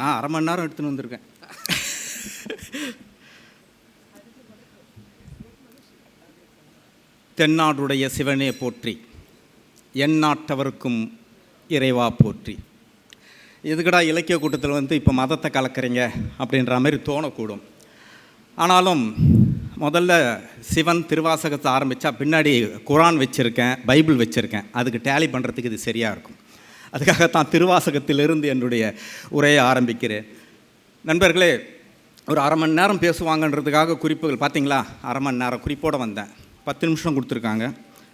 நான் அரை மணி நேரம் எடுத்துன்னு வந்திருக்கேன். தென்னாடுடைய சிவனே போற்றி எந்நாட்டவருக்கும் இறைவா போற்றி. எதுக்கடா இலக்கிய கூட்டத்தில் வந்து இப்போ மதத்தை கலக்கிறீங்க அப்படின்ற மாதிரி தோணக்கூடும். ஆனாலும் முதல்ல சிவன் திருவாசகத்தை ஆரம்பித்தா பின்னாடி குரான் வச்சுருக்கேன் பைபிள் வச்சுருக்கேன் அதுக்கு டேலி பண்ணுறதுக்கு இது சரியாக இருக்கும். அதுக்காகத்தான் திருவாசகத்திலிருந்து என்னுடைய உரையை ஆரம்பிக்கிறேன். நண்பர்களே ஒரு அரை மணி நேரம் பேசுவாங்கன்றதுக்காக குறிப்புகள் பார்த்தீங்களா? அரை மணி நேரம் குறிப்போடு வந்தேன். பத்து நிமிஷம் கொடுத்துருக்காங்க.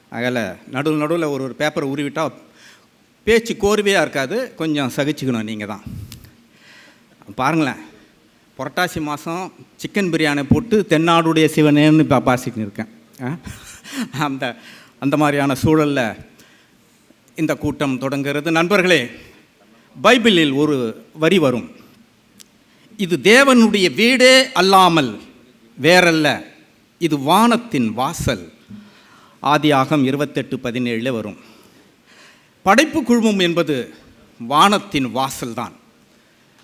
அதில் நடுவில் நடுவில் ஒரு ஒரு பேப்பரை உருவிட்டால் பேச்சு கோர்வையாக இருக்காது கொஞ்சம் சகிச்சுக்கணும் நீங்கள் தான். பாருங்களேன். புரட்டாசி மாதம் சிக்கன் பிரியாணி போட்டு தென்னாடுடைய சிவனேன்னு இப்போ பாசிக்கின்னு இருக்கேன். ஆ? அந்த அந்த மாதிரியான சூழலில் இந்த கூட்டம் தொடங்குகிறது. நண்பர்களே பைபிளில் ஒரு வரி வரும். இது தேவனுடைய வீடே அல்லாமல் வேறல்ல. இது வானத்தின் வாசல். ஆதியாகம் இருபத்தெட்டு பதினேழில் வரும். படைப்பு குழுமம் என்பது வானத்தின் வாசல்தான்.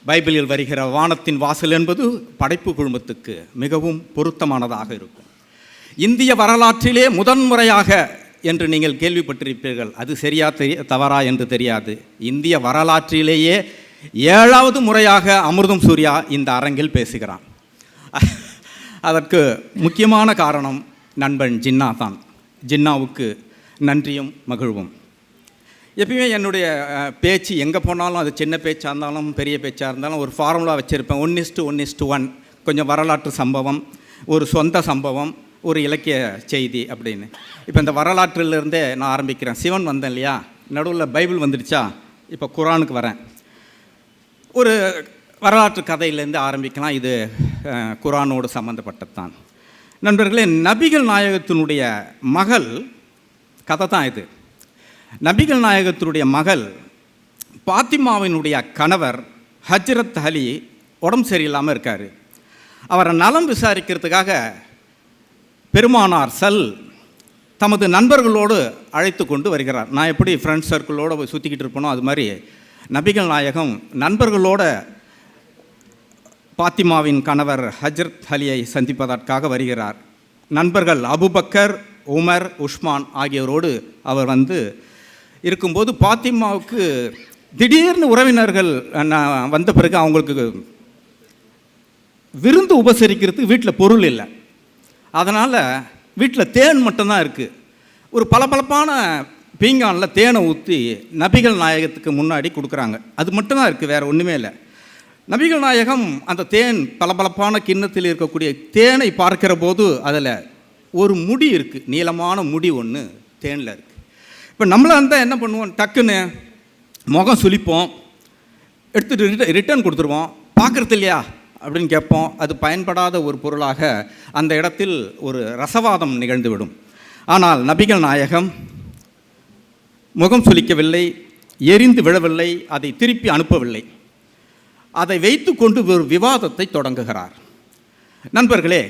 பைபிளில் வருகிற வானத்தின் வாசல் என்பது படைப்பு குழுமத்துக்கு மிகவும் பொருத்தமானதாக இருக்கும். இந்திய வரலாற்றிலே முதன்முறையாக என்று நீங்கள் கேள்விப்பட்டிருப்பீர்கள். அது சரியா தெரிய தவறா என்று தெரியாது. இந்திய வரலாற்றிலேயே ஏழாவது முறையாக அமிர்தம் சூர்யா இந்த அரங்கில் பேசுகிறான். அதற்கு முக்கியமான காரணம் நண்பன் ஜின்னா தான். ஜின்னாவுக்கு நன்றியும் மகிழ்வும். எப்பயுமே என்னுடைய பேச்சு எங்கே போனாலும் அது சின்ன பேச்சாக இருந்தாலும் பெரிய பேச்சாக இருந்தாலும் ஒரு ஃபார்முலா வச்சுருப்பேன். One is to one is to one கொஞ்சம் வரலாற்று சம்பவம் ஒரு சொந்த சம்பவம் ஒரு இலக்கிய செய்தி அப்படின்னு. இப்போ இந்த வரலாற்றிலிருந்தே நான் ஆரம்பிக்கிறேன். சிவன் வந்தேன் இல்லையா? நடுவில் பைபிள் வந்துடுச்சா? இப்போ குரானுக்கு வரேன். ஒரு வரலாற்று கதையிலேருந்து ஆரம்பிக்கலாம். இது குரானோடு சம்மந்தப்பட்டது தான் நண்பர்களே நபிகள் நாயகத்தினுடைய மகள் கதை தான் இது. நபிகள் நாயகத்தினுடைய மகள் பாத்திமாவினுடைய கணவர் ஹஜ்ரத் அலி உடம்பு சரியில்லாமல் இருக்கார். அவரை நலம் விசாரிக்கிறதுக்காக பெருமானார் சல் தமது நண்பர்களோடு அழைத்து கொண்டு வருகிறார். நான் எப்படி ஃப்ரெண்ட்ஸ் சர்க்கிளோடு போய் சுற்றிக்கிட்டு இருப்பனோ அது மாதிரி நபிகள் நாயகம் நண்பர்களோட பாத்திமாவின் கணவர் ஹஜ்ரத் அலியை சந்திப்பதற்காக வருகிறார். நண்பர்கள் அபுபக்கர் உமர் உஸ்மான் ஆகியோரோடு அவர் வந்து இருக்கும்போது பாத்திமாவுக்கு திடீர்னு உறவினர்கள் நான் வந்த பிறகு அவங்களுக்கு விருந்து உபசரிக்கிறதுக்கு வீட்டில் பொருள் இல்லை. அதனால் வீட்டில் தேன் மட்டும்தான் இருக்குது ஒரு பளபளப்பான பீங்கானில் தேனை ஊற்றி நபிகள் நாயகத்துக்கு முன்னாடி கொடுக்குறாங்க. அது மட்டும்தான் இருக்குது வேறு ஒன்றுமே இல்லை. நபிகள் நாயகம் அந்த தேன் பளபளப்பான கிண்ணத்தில் இருக்கக்கூடிய தேனை பார்க்கிற போது அதில் ஒரு முடி இருக்குது நீளமான முடி ஒன்று தேனில் இருக்குது இப்போ நம்மளாக இருந்தால் என்ன பண்ணுவோம்? டக்குன்னு முகம் சுழிப்போம் எடுத்துகிட்டு ரிட்டர்ன் கொடுத்துருவோம். பார்க்குறது இல்லையா? அப்படின்னு கேட்போம். அது பயன்படாத ஒரு பொருளாக அந்த இடத்தில் ஒரு ரசவாதம் நிகழ்ந்துவிடும். ஆனால் நபிகள் நாயகம் முகம் சுளிக்கவில்லை எரிந்து விழவில்லை அதை திருப்பி அனுப்பவில்லை. அதை வைத்துக்கொண்டு ஒரு விவாதத்தை தொடங்குகிறார். நண்பர்களே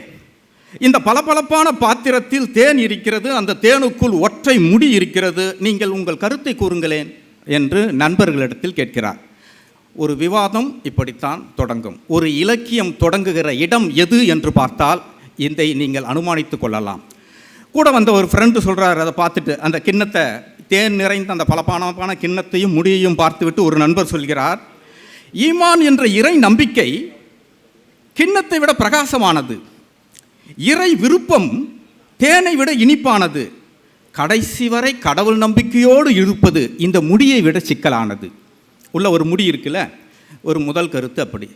இந்த பளபளப்பான பாத்திரத்தில் தேன் இருக்கிறது அந்த தேனுக்குள் ஒற்றை முடி இருக்கிறது நீங்கள் உங்கள் கருத்தை கூறுங்களேன் என்று நண்பர்களிடத்தில் கேட்கிறார். ஒரு விவாதம் இப்படித்தான் தொடங்கும். ஒரு இலக்கியம் தொடங்குகிற இடம் எது என்று பார்த்தால் இதை நீங்கள் அனுமானித்து கொள்ளலாம். கூட வந்த ஒரு ஃப்ரெண்டு சொல்கிறார் அதை பார்த்துட்டு அந்த கிண்ணத்தை தேன் நிறைந்த அந்த பலப்பானமான கிண்ணத்தையும் முடியையும் பார்த்துவிட்டு ஒரு நண்பர் சொல்கிறார் ஈமான் என்ற இறை நம்பிக்கை கிண்ணத்தை விட பிரகாசமானது. இறை விருப்பம் தேனை விட இனிப்பானது. கடைசி வரை கடவுள் நம்பிக்கையோடு இருப்பது இந்த முடியை விட சிக்கலானது. உள்ள ஒரு முடி இருக்குல்ல ஒரு முதல் கருத்து அப்படி.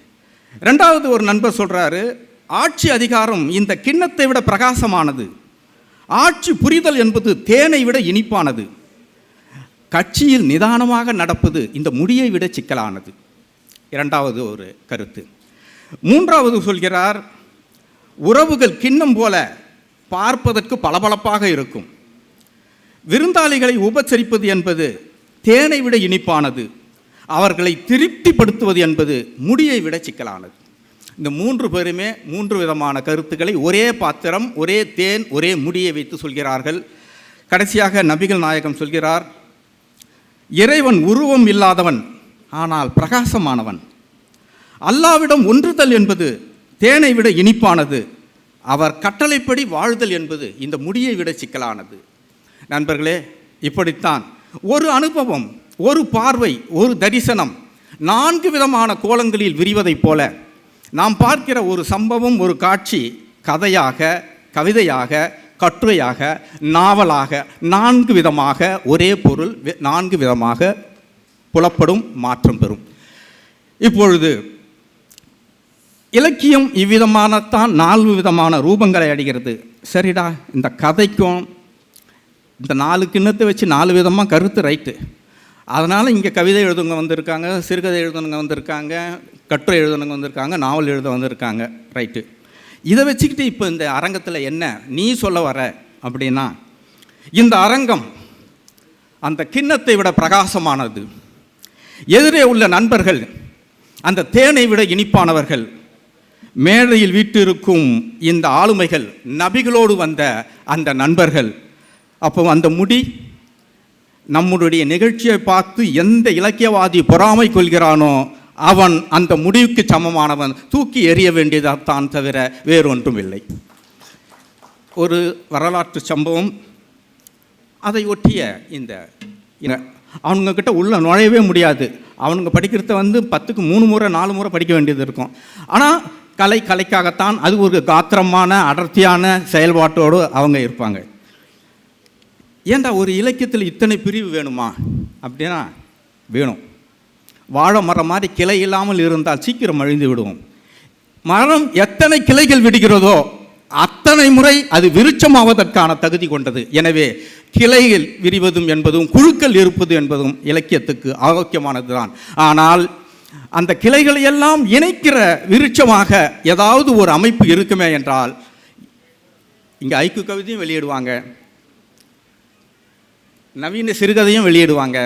ரெண்டாவது ஒரு நண்பர் சொல்கிறாரு ஆட்சி அதிகாரம் இந்த கிண்ணத்தை விட பிரகாசமானது. ஆட்சி புரிதல் என்பது தேனை விட இனிப்பானது. கட்சியில் நிதானமாக நடப்பது இந்த முடியை விட சிக்கலானது. இரண்டாவது ஒரு கருத்து. மூன்றாவது சொல்கிறார் உறவுகள் கிண்ணம் போல பார்ப்பதற்கு பளபளப்பாக இருக்கும். விருந்தாளிகளை உபச்சரிப்பது என்பது தேனை விட இனிப்பானது. அவர்களை திருப்திப்படுத்துவது என்பது முடியை விட சிக்கலானது. இந்த மூன்று பேருமே மூன்று விதமான கருத்துக்களை ஒரே பாத்திரம் ஒரே தேன் ஒரே முடியை வைத்து சொல்கிறார்கள். கடைசியாக நபிகள் நாயகம் சொல்கிறார் இறைவன் உருவம் இல்லாதவன் ஆனால் பிரகாசமானவன். அல்லாவிடம் ஒன்றுதல் என்பது தேனை விட இனிப்பானது. அவர் கட்டளைப்படி வாழ்தல் என்பது இந்த முடியை விட சிக்கலானது. நண்பர்களே இப்படித்தான் ஒரு அனுபவம் ஒரு பார்வை ஒரு தரிசனம் நான்கு விதமான கோலங்களில் விரிவதைப் போல நாம் பார்க்கிற ஒரு சம்பவம் ஒரு காட்சி கதையாக கவிதையாக கட்டுரையாக நாவலாக நான்கு விதமாக ஒரே பொருள் நான்கு விதமாக புலப்படும் மாற்றம் பெறும். இப்பொழுது இலக்கியம் இவ்விதமானத்தான் நான்கு விதமான ரூபங்களை அடைகிறது. சரிடா இந்த கதைக்கும் இந்த நாலு கிண்ணத்தை வச்சு நாலு விதமாக கருத்து ரைட்டு. அதனால் இங்கே கவிதை எழுதுங்க வந்திருக்காங்க சிறுகதை எழுதுனவங்க வந்திருக்காங்க கட்டுரை எழுதுனவங்க வந்திருக்காங்க நாவல் எழுத வந்திருக்காங்க ரைட்டு இதை வச்சுக்கிட்டு இப்போ இந்த அரங்கத்தில் என்ன நீ சொல்ல வர அப்படின்னா இந்த அரங்கம் அந்த கிண்ணத்தை விட பிரகாசமானது. எதிரே உள்ள நண்பர்கள் அந்த தேனை விட இனிப்பானவர்கள் மேடையில் வீட்டிருக்கும் இந்த ஆளுமைகள் நபிகளோடு வந்த அந்த நண்பர்கள். அப்போ அந்த முடி நம்முடைய நிகழ்ச்சியை பார்த்து எந்த இலக்கியவாதி பொறாமை கொள்கிறானோ அவன் அந்த முடிவுக்கு சமமானவன். தூக்கி எறிய வேண்டியதாகத்தான் தவிர வேறொன்றும் இல்லை. ஒரு வரலாற்று சம்பவம். அதை ஒட்டிய இந்த இன- அவனுங்க உள்ள நுழையவே முடியாது. அவனுங்க படிக்கிறத வந்து பத்துக்கு மூணு முறை நாலு முறை படிக்க வேண்டியது இருக்கும். ஆனால் கலை கலைக்காகத்தான் அது ஒரு காத்திரமான அடர்த்தியான செயல்பாட்டோடு அவங்க இருப்பாங்க. ஏன்டா ஒரு இலக்கியத்தில் இத்தனை பிரிவு வேணுமா? அப்படின்னா வேணும். வாழை மரம் மாதிரி கிளை இல்லாமல் இருந்தால் சீக்கிரம் அழிந்து விடுவோம். மரம் எத்தனை கிளைகள் விடுகிறதோ அத்தனை முறை அது விருட்சமாவதற்கான தகுதி கொண்டது. எனவே கிளைகள் விரிவதும் என்பதும் குழுக்கள் இருப்பது என்பதும் இலக்கியத்துக்கு ஆரோக்கியமானதுதான். ஆனால் அந்த கிளைகளை எல்லாம் இணைக்கிற விருட்சமாக ஏதாவது ஒரு அமைப்பு இருக்குமே என்றால் இங்கே ஐக்கு கவிதையும் வெளியிடுவாங்க. நவீன சிறுகதையும் வெளியிடுவாங்க.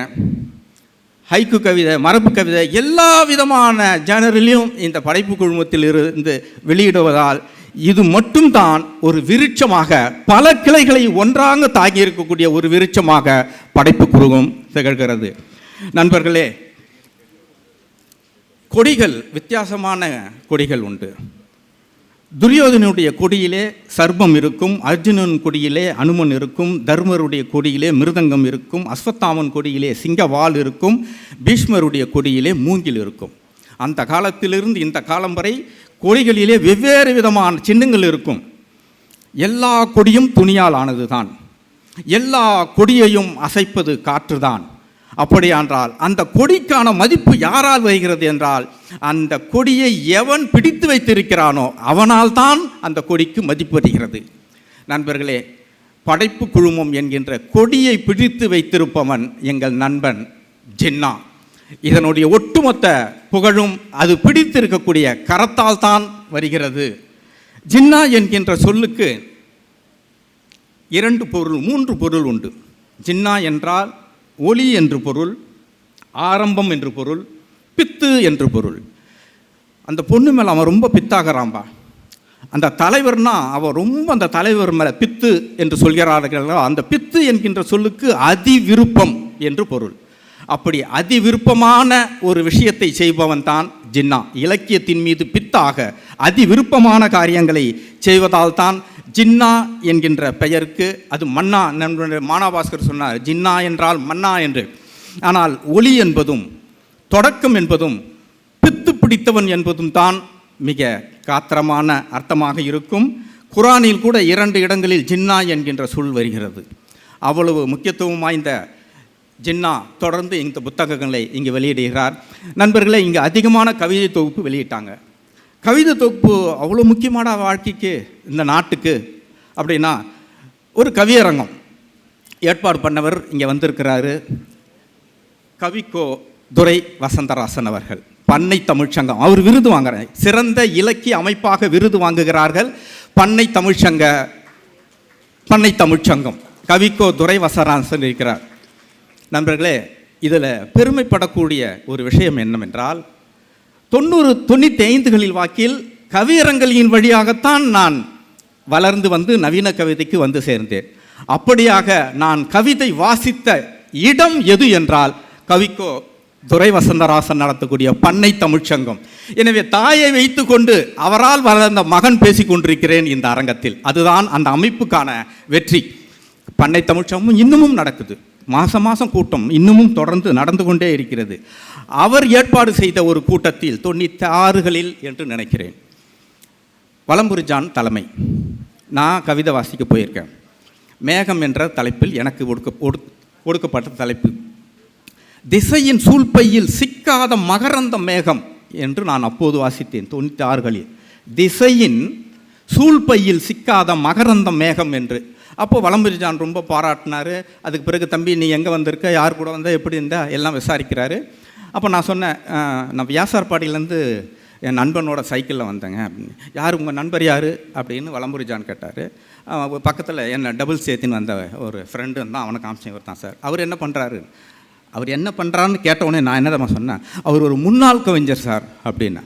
ஹைக்கு கவிதை மரபு கவிதை எல்லா விதமான ஜேனரிலையும் இந்த படைப்பு குழுமத்தில் இருந்து வெளியிடுவதால் இது மட்டும்தான் ஒரு விருட்சமாக பல கிளைகளை ஒன்றாக தாங்கி இருக்கக்கூடிய ஒரு விருட்சமாக படைப்பு குழுவும் திகழ்கிறது. நண்பர்களே கொடிகள் வித்தியாசமான கொடிகள் உண்டு. துரியோதனுடைய கொடியிலே சர்பம் இருக்கும் அர்ஜுனன் கொடியிலே அனுமன் இருக்கும் தர்மருடைய கொடியிலே மிருதங்கம் இருக்கும் அஸ்வத்தாமன் கொடியிலே சிங்கவால் இருக்கும் பீஷ்மருடைய கொடியிலே மூங்கில் இருக்கும். அந்த காலத்திலிருந்து இந்த காலம் வரை கொடிகளிலே வெவ்வேறு விதமான சின்னங்கள் இருக்கும். எல்லா கொடியும் துணியால் ஆனது தான் எல்லா கொடியையும் அசைப்பது காற்றுதான். அப்படியான்றால் அந்த கொடிக்கான மதிப்பு யாரால் வருகிறது என்றால் அந்த கொடியை எவன் பிடித்து வைத்திருக்கிறானோ அவனால் தான் அந்த கொடிக்கு மதிப்பு வருகிறது. நண்பர்களே படைப்பு குழுமம் என்கின்ற கொடியை பிடித்து வைத்திருப்பவன் எங்கள் நண்பன் ஜின்னா. இதனுடைய ஒட்டுமொத்த புகழும் அது பிடித்திருக்கக்கூடிய கரத்தால் தான் வருகிறது. ஜின்னா என்கின்ற சொல்லுக்கு இரண்டு பொருள் மூன்று பொருள் உண்டு. ஜின்னா என்றால் ஒளி என்று பொருள் ஆரம்பம் என்று பொருள் பித்து என்று பொருள். அந்த பொண்ணு மேலே அவன் ரொம்ப பித்தாகிறான்பா. அந்த தலைவர்னா அவன் ரொம்ப அந்த தலைவர் மேலே பித்து என்று சொல்கிறார்கள் அந்த பித்து என்கின்ற சொல்லுக்கு அதி விருப்பம் என்று பொருள். அப்படி அதி விருப்பமான ஒரு விஷயத்தை செய்பவன் தான் ஜின்னா. இலக்கியத்தின் மீது பித்தாக அதி விருப்பமான காரியங்களை செய்வதால் தான் ஜின்னா என்கின்ற பெயருக்கு அது மன்னா நம்முடைய மானாபாஸ்கர் சொன்னார் ஜின்னா என்றால் மன்னா என்று. ஆனால் ஒளி என்பதும் தொடக்கம் என்பதும் பித்து பிடித்தவன் என்பதும் தான் மிக காத்திரமான அர்த்தமாக இருக்கும். குரானில் கூட இரண்டு இடங்களில் ஜின்னா என்கின்ற சொல் வருகிறது. அவ்வளவு முக்கியத்துவம் வாய்ந்த ஜின்னா தொடர்ந்து இந்த புத்தகங்களை இங்கே வெளியிடுகிறார். நண்பர்களே இங்கே அதிகமான கவிதை தொகுப்பு வெளியிட்டாங்க. கவிதை தொகுப்பு அவ்வளோ முக்கியமான வாழ்க்கைக்கு இந்த நாட்டுக்கு அப்படின்னா ஒரு கவியரங்கம். ஏற்பாடு பண்ணவர் இங்கே வந்திருக்கிறாரு. கவிக்கோ துரை வசந்தராசன் அவர்கள் பண்ணை தமிழ்ச்சங்கம். அவர் விருது வாங்குறார். சிறந்த இலக்கிய அமைப்பாக விருது வாங்குகிறார்கள் பண்ணை தமிழ்ச்சங்க பண்ணை தமிழ்ச்சங்கம். கவிக்கோ துரை வசராசன் இருக்கிறார். நண்பர்களே இதில் பெருமைப்படக்கூடிய ஒரு விஷயம் என்னவென்றால் தொண்ணூறு தொண்ணூற்றி ஐந்துகளில் வாக்கில் கவியரங்கலியின் வழியாகத்தான் நான் வளர்ந்து வந்து நவீன கவிதைக்கு வந்து சேர்ந்தேன். அப்படியாக நான் கவிதை வாசித்த இடம் எது என்றால் கவிக்கோ துரை வசந்தராசன் நடத்தக்கூடிய பண்ணை தமிழ்ச்சங்கம் எனவே தாயை வைத்துக்கொண்டு அவரால் வளர்ந்த மகன் பேசிக் கொண்டிருக்கிறேன் இந்த அரங்கத்தில். அதுதான் அந்த அமைப்புக்கான வெற்றி. பண்ணை தமிழ்ச்சங்கமும் இன்னமும் நடக்குது. மாதம் மாதம் கூட்டம் இன்னமும் தொடர்ந்து நடந்து கொண்டே இருக்கிறது. அவர் ஏற்பாடு செய்த ஒரு கூட்டத்தில் தொண்ணூற்றி ஆறுகளில் என்று நினைக்கிறேன். வலம்புரிஜான் தலைமை. நான் கவிதை வாசிக்க போயிருக்கேன். மேகம் என்ற தலைப்பில் எனக்கு ஒடுக்க ஒடு- ஒடுக்கப்பட்ட தலைப்பு. திசையின் சூழ்பையில் சிக்காத மகரந்த மேகம் என்று நான் அப்போது வாசித்தேன் தொண்ணூற்றி ஆறுகளில் திசையின் சூழ்பையில் சிக்காத மகரந்த மேகம் என்று. அப்போது வளம்புரிஜான் ரொம்ப பாராட்டினாரு. அதுக்கு பிறகு தம்பி நீ எங்கே வந்திருக்க? யார் கூட வந்த? எப்படி இருந்தா? எல்லாம் விசாரிக்கிறாரு. அப்போ நான் சொன்னேன் நான் வியாசார்பாடியிலேருந்து என் நண்பனோட சைக்கிளில் வந்தேங்க. அப்படின்னு. யார் உங்கள் நண்பர் யார்? அப்படின்னு வளம்புரிஜான் கேட்டார். பக்கத்தில் என்ன டபுள் சேர்த்தின்னு வந்த ஒரு ஃப்ரெண்டு தான் அவனை காமிச்சேன் இவர் தான் சார். அவர் என்ன பண்ணுறாரு அவர் என்ன பண்ணுறான்னு கேட்டவுடனே நான் என்ன சொன்னேன்? அவர் ஒரு முன்னாள் கவிஞர் சார் அப்படின்னு.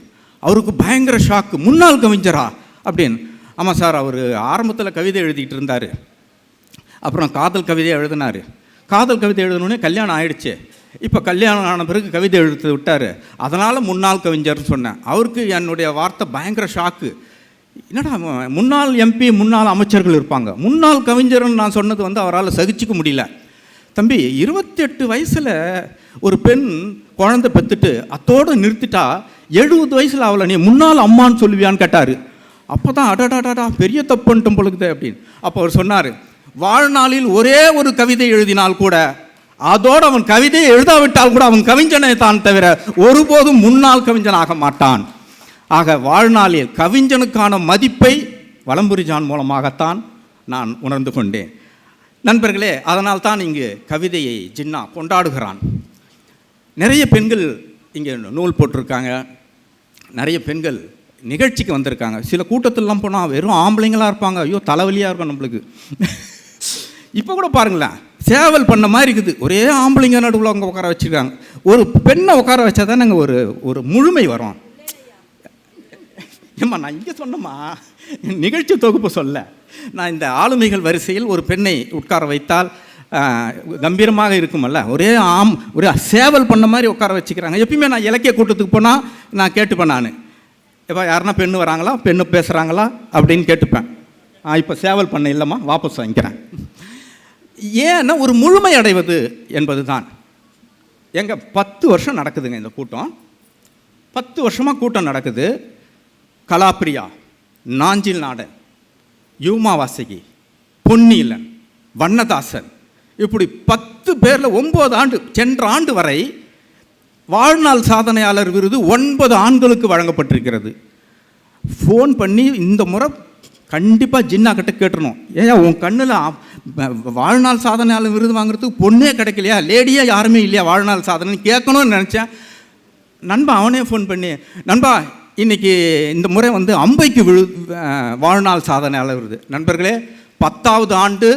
அவருக்கு பயங்கர ஷாக்கு முன்னாள் கவிஞரா? அப்படின்னு. ஆமாம் சார் அவர் ஆரம்பத்தில் கவிதை எழுதிக்கிட்டு இருந்தார். அப்புறம் காதல் கவிதை எழுதினார். காதல் கவிதை எழுதணுன்னே கல்யாணம் ஆயிடுச்சு. இப்போ கல்யாணம் ஆன பிறகு கவிதை எழுத்து விட்டார். அதனால் முன்னாள் கவிஞர்னு சொன்னேன். அவருக்கு என்னுடைய வார்த்தை பயங்கர ஷாக்கு என்னடா முன்னாள் எம்பி முன்னாள் அமைச்சர்கள் இருப்பாங்க. முன்னாள் கவிஞர்னு நான் சொன்னது வந்து அவரால் சகிச்சுக்க முடியல. தம்பி இருபத்தெட்டு வயசில் ஒரு பெண் குழந்தை பெற்றுட்டு அத்தோடு நிறுத்திட்டா எழுபது வயசில் அவளை நீ முன்னாள் அம்மான்னு சொல்லுவியான்னு கேட்டார். அப்போ தான் அடடாடாடா பெரிய தப்புன்ட்டும் பொழுது அப்படின்னு. அப்போ அவர் சொன்னார் வாழ்நாளில் ஒரே ஒரு கவிதை எழுதினால் கூட அதோடு அவன் கவிதையை எழுதாவிட்டால் கூட அவன் கவிஞனை தான் தவிர ஒருபோதும் முன்னாள் கவிஞனாக மாட்டான். ஆக வாழ்நாளில் கவிஞனுக்கான மதிப்பை வலம்புரிஜான் மூலமாகத்தான் நான் உணர்ந்து கொண்டேன். நண்பர்களே அதனால் தான் இங்கு கவிதையை ஜின்னா கொண்டாடுகிறான். நிறைய பெண்கள் இங்கே நூல் போட்டிருக்காங்க. நிறைய பெண்கள் நிகழ்ச்சிக்கு வந்திருக்காங்க. சில கூட்டத்திலலாம் போனால் வெறும் ஆம்பளைங்களாக இருப்பாங்க. ஐயோ தலைவலியாக இருக்கும் நம்மளுக்கு. இப்போ கூட பாருங்களேன் சேவல் பண்ண மாதிரி இருக்குது. ஒரே ஆம்பளைங்க நடுவில் அவங்க உட்கார வச்சுருக்காங்க. ஒரு பெண்ணை உட்கார வச்சா தான் ஒரு ஒரு முழுமை வரும். ஏம்மா நான் இங்கே சொன்னம்மா. நிகழ்ச்சி தொகுப்பு சொல்ல. நான் இந்த ஆளுமைகள் வரிசையில் ஒரு பெண்ணை உட்கார வைத்தால் கம்பீரமாக இருக்குமல்ல. ஒரே ஆம் ஒரே சேவல் பண்ண மாதிரி உட்கார வச்சுக்கிறாங்க. எப்பயுமே நான் இலக்கிய கூட்டத்துக்கு போனால் நான் கேட்டுப்பேன் நான். இப்போ யாருன்னா பெண்ணு வராங்களா? பெண்ணு பேசுகிறாங்களா அப்படின்னு கேட்டுப்பேன். இப்போ சேவல் பண்ண இல்லைம்மா வாபஸ் வாங்கிக்கிறேன். ஏன்னா ஒரு முழுமை அடைவது என்பது தான் எங்கள் பத்து வருஷம் நடக்குதுங்க இந்த கூட்டம். பத்து வருஷமாக கூட்டம் நடக்குது. கலாப்பிரியா நாஞ்சில் நாடன் யூமாவாசகி பொன்னீலன் பொன்னியிலன் வண்ணதாசன் இப்படி பத்து பேரில் ஒம்பது ஆண்டு சென்ற ஆண்டு வரை வாழ்நாள் சாதனையாளர் விருது ஒன்பது ஆண்களுக்கு வழங்கப்பட்டிருக்கிறது. ஃபோன் பண்ணி இந்த முறை கண்டிப்பாக ஜின்னா கிட்ட கேட்டணும். ஏன் உன் கண்ணில் வாழ்நாள் சாதனையாளர் விருது வாங்குறதுக்கு பொண்ணே கிடைக்கலையா? லேடியே யாருமே இல்லையா வாழ்நாள் சாதனை கேட்கணும்னு நினச்சேன். நண்பா அவனே ஃபோன் பண்ணி நண்பா இன்னைக்கு இந்த முறை வந்து அம்பைக்கு விழு வாழ்நாள் சாதனையாளர் விருது. நண்பர்களே பத்தாவது ஆண்டு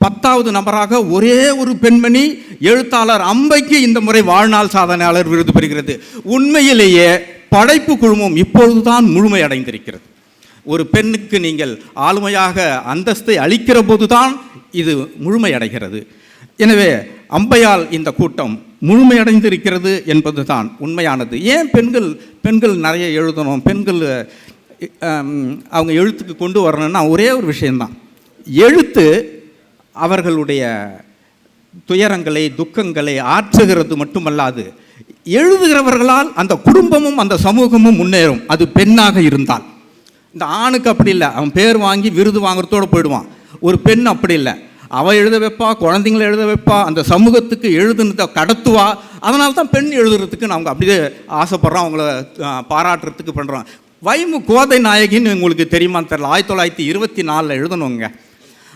பத்தாவது நபராக ஒரே ஒரு பெண்மணி எழுத்தாளர் அம்பைக்கு இந்த முறை வாழ்நாள் சாதனையாளர் விருது பெறுகிறது. உண்மையிலேயே படைப்பு குழுமம் இப்பொழுதுதான் முழுமையடைந்திருக்கிறது ஒரு பெண்ணுக்கு நீங்கள் ஆளுமையாக அந்தஸ்தை அளிக்கிற போதுதான் இது முழுமையடைகிறது எனவே அம்பையால் இந்த கூட்டம் முழுமையடைந்திருக்கிறது என்பதுதான் உண்மையானது. ஏன் பெண்கள் பெண்கள் நிறைய எழுதணும் பெண்கள் அவங்க எழுத்துக்கு கொண்டு வரணும்னா ஒரே ஒரு விஷயம்தான். எழுத்து அவர்களுடைய துயரங்களை துக்கங்களை ஆற்றுகிறது மட்டுமல்லாது எழுதுகிறவர்களால் அந்த குடும்பமும் அந்த சமூகமும் முன்னேறும். அது பெண்ணாக இருந்தால். இந்த ஆணுக்கு அப்படி இல்லை. அவன் பேர் வாங்கி விருது வாங்குறதோடு போயிடுவான். ஒரு பெண் அப்படி இல்லை. அவள் எழுத வைப்பா குழந்தைங்களை எழுத வைப்பா அந்த சமூகத்துக்கு எழுதுனதை கடத்துவா. அதனால தான் பெண் எழுதுறதுக்கு நாங்கள் அப்படியே ஆசைப்பட்றோம் அவங்கள பாராட்டுறதுக்கு பண்ணுறோம் வைமு கோதை நாயகின்னு உங்களுக்கு தெரியுமா தெரியல. ஆயிரத்தி தொள்ளாயிரத்தி இருபத்தி நாலில் எழுதணுங்க.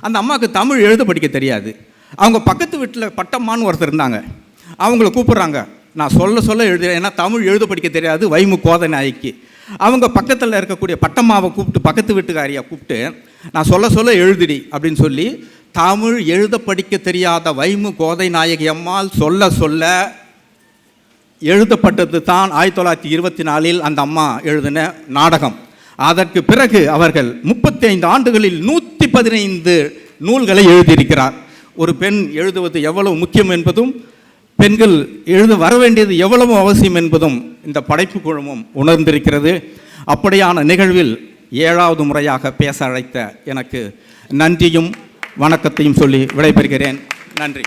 அந்த அம்மாவுக்கு தமிழ் எழுத படிக்க தெரியாது. அவங்க பக்கத்து வீட்டில் பட்டம்மான்னு ஒருத்தர் இருந்தாங்க. அவங்கள கூப்பிட்றாங்க. நான் சொல்ல சொல்ல எழுதுறேன். ஏன்னா தமிழ் எழுத படிக்க தெரியாது. வைமு கோதநாய்க்கு அவங்க பக்கத்தில் இருக்கக்கூடிய பட்டம்மாவை கூப்பிட்டு பக்கத்து வீட்டுக்காரியை கூப்பிட்டு நான் சொல்ல சொல்ல எழுதுடி அப்படின்னு சொல்லி தமிழ் எழுத படிக்க தெரியாத வைமு கோதை நாயகி அம்மாள் சொல்ல சொல்ல எழுதப்பட்டது தான் ஆயிரத்தி தொள்ளாயிரத்தி இருபத்தி நாலில் அந்த அம்மா எழுதின நாடகம். அதற்கு பிறகு அவர்கள் முப்பத்தி ஐந்து ஆண்டுகளில் நூற்றி பதினைந்து நூல்களை எழுதியிருக்கிறார். ஒரு பெண் எழுதுவது எவ்வளவு முக்கியம் என்பதும் பெண்கள் எழுத வர வேண்டியது எவ்வளவு அவசியம் என்பதும் இந்த படைப்பு குழுமம் உணர்ந்திருக்கிறது. அப்படியான நிகழ்வில் ஏழாவது முறையாக பேச அழைத்த எனக்கு நன்றியும் வணக்கத்தையும் சொல்லி விடைபெறுகிறேன். நன்றி.